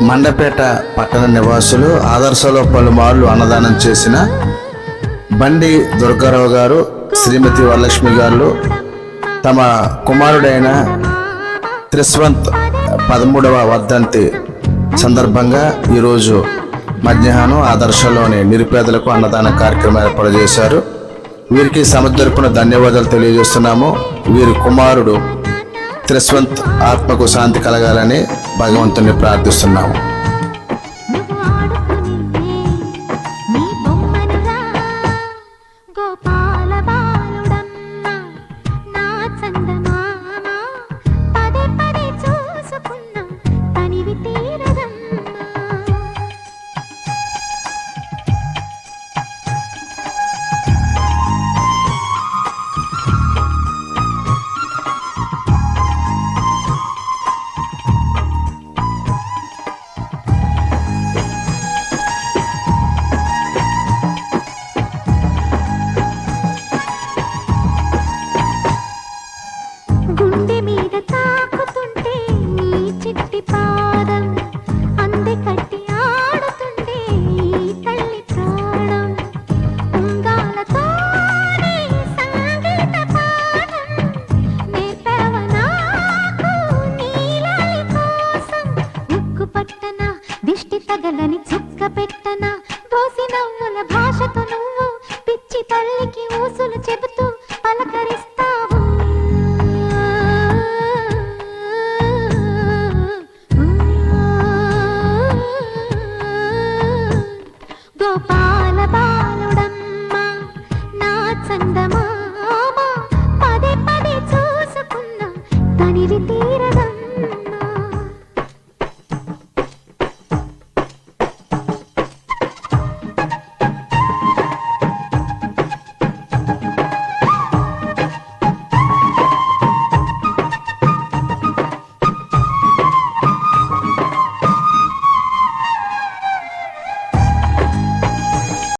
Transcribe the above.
మండపేట పట్టణ నివాసులు ఆదర్శలో పలుమార్లు అన్నదానం చేసిన బండి దుర్గారావు గారు శ్రీమతి వరలక్ష్మి గారు తమ కుమారుడైన త్రిస్వంత్ పదమూడవ వర్ధంతి సందర్భంగా ఈరోజు మధ్యాహ్నం ఆదర్శలోని నిరుపేదలకు అన్నదాన కార్యక్రమం ఏర్పాటు చేశారు. వీరికి సముద్రపున ధన్యవాదాలు తెలియజేస్తున్నాము. వీరి కుమారుడు త్రిస్వంత్ ఆత్మకు శాంతి కలగాలని భగవంతుని ప్రార్థిస్తున్నాము. గోపాల బాలుడన్న నా చందన దోసి నవ్వుల భాషతో నువ్వు పిచ్చి తల్లికి ఊసులు చెబుతూ పలకరిస్తావు. గోపాల బాలుడమ్మ నా చందమామ పదే పదే చూసుకున్నా తనివి తీరదమ్మ